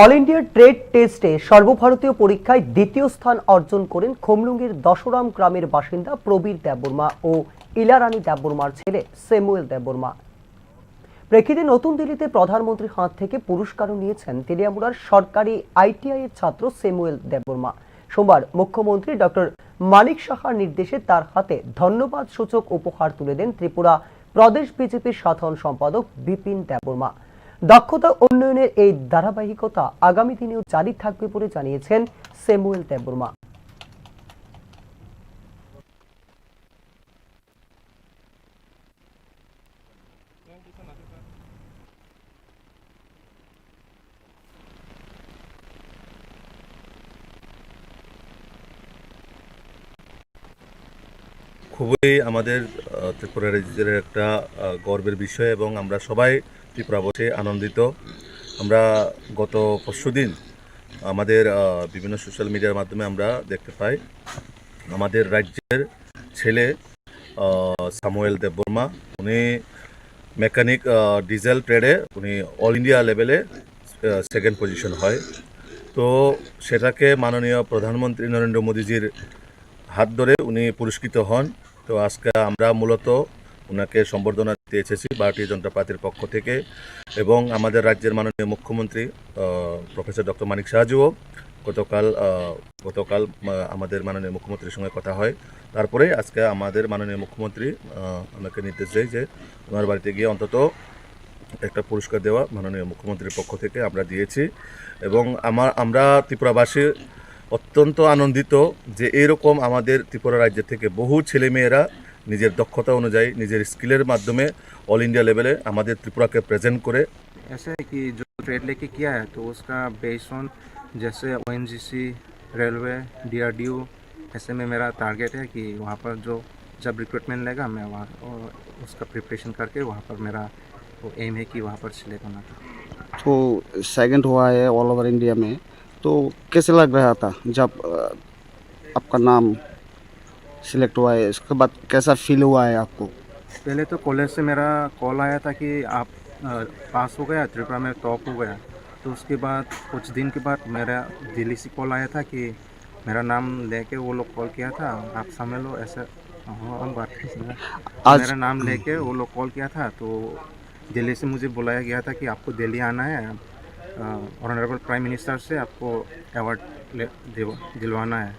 All India trade টেস্টে সর্বভারতীয় পরীক্ষায় দ্বিতীয় স্থান অর্জন করেন খমলুঙ্গের দশরাম গ্রামের বাসিন্দা প্রবীর দেববর্মা ও ইলারানী দেববর্মার ছেলে সেমুয়েল দেববর্মা। প্রেক্ষিতে নতুন দিল্লিতে প্রধানমন্ত্রীর হাত থেকে পুরস্কারও নিয়েছেন তেলিয়ামুড়ার সরকারি আইটিআই এর ছাত্র সেমুয়েল দেববর্মা। সোমবার মুখ্যমন্ত্রী ডক্টর মানিক সাহার নির্দেশে তার হাতে ধন্যবাদ সূচক উপহার তুলে দেন ত্রিপুরা প্রদেশ বিজেপির সাধারণ সম্পাদক বিপিন দেববর্মা। দক্ষতা উন্নয়নের এই ধারাবাহিকতা আগামী দিনেও জারি থাকবে বলে জানিয়েছেন সেমুয়েল দেববর্মা খুবই আমাদের ত্রিপুরা রাজ্যের একটা গর্বের বিষয় এবং আমরা সবাই ত্রিপুরা বসে আনন্দিত। আমরা গত পরশুদিন আমাদের বিভিন্ন সোশ্যাল মিডিয়ার মাধ্যমে আমরা দেখতে পাই, আমাদের রাজ্যের ছেলে সামুয়েল দেববর্মা। উনি মেকানিক ডিজেল ট্রেডে উনি অল ইন্ডিয়া লেভেলে সেকেন্ড পজিশন হয়। তো সেটাকে মাননীয় প্রধানমন্ত্রী নরেন্দ্র মোদীজির হাত ধরে উনি পুরস্কৃত হন। তো আজকে আমরা মূলত ওনাকে সম্বর্ধনা দিতে এসেছি ভারতীয় জনতা পার্টির পক্ষ থেকে এবং আমাদের রাজ্যের মাননীয় মুখ্যমন্ত্রী প্রফেসর ডক্টর মানিক সাহাজুও গতকাল গতকাল আমাদের মাননীয় মুখ্যমন্ত্রীর সঙ্গে কথা হয়। তারপরে আজকে আমাদের মাননীয় মুখ্যমন্ত্রী ওনাকে নির্দেশ দেয় যে ওনার বাড়িতে গিয়ে অন্তত একটা পুরস্কার দেওয়া মাননীয় মুখ্যমন্ত্রীর পক্ষ থেকে আমরা দিয়েছি এবং আমার আমরা ত্রিপুরাবাসী অত্যন্ত আনন্দিত যে এরকম আমাদের ত্রিপুরা রাজ্য থেকে বহু ছেলেমেয়েরা নিজের দক্ষতা অনুযায়ী নিজের স্কিলের মাধ্যমে অল ইন্ডিয়া লেভেলে আমাদের ত্রিপুরাকে প্রেজেন্ট করে ऐसा है कि जो ट्रेड लेके किया है तो उसका बेस ऑन जैसे ओ रेलवे डीआरडीओ ऐसे में मेरा टारगेट है कि वहाँ पर जो जब रिक्रूटमेंट लेगा मैं वहाँ और उसका प्रिपरेशन करके वहाँ पर मेरा वो एम है कि वहाँ पर सिलेक्ट होना था तो सेकंड हुआ है ऑल ओवर इंडिया में तो कैसे लग रहा था जब अ, आपका नाम सिलेक्ट हुआ है। उसके बाद कैसा फील हुआ है आपको? पहले तो कॉलेज से मेरा कॉल आया था कि आप पास हो गया त्रिपुरा में टॉप हो गया। तो उसके बाद कुछ दिन के बाद मेरा दिल्ली से कॉल आया था कि मेरा नाम लेके वो लोग कॉल किया था। आप समझ लो ऐसा हाँ, हम बात। आज मेरा नाम लेके वो लोग कॉल किया था। तो दिल्ली से मुझे बुलाया गया था कि आपको दिल्ली आना है। ऑनरेबल प्राइम मिनिस्टर से आपको अवार्ड दिलवाना है।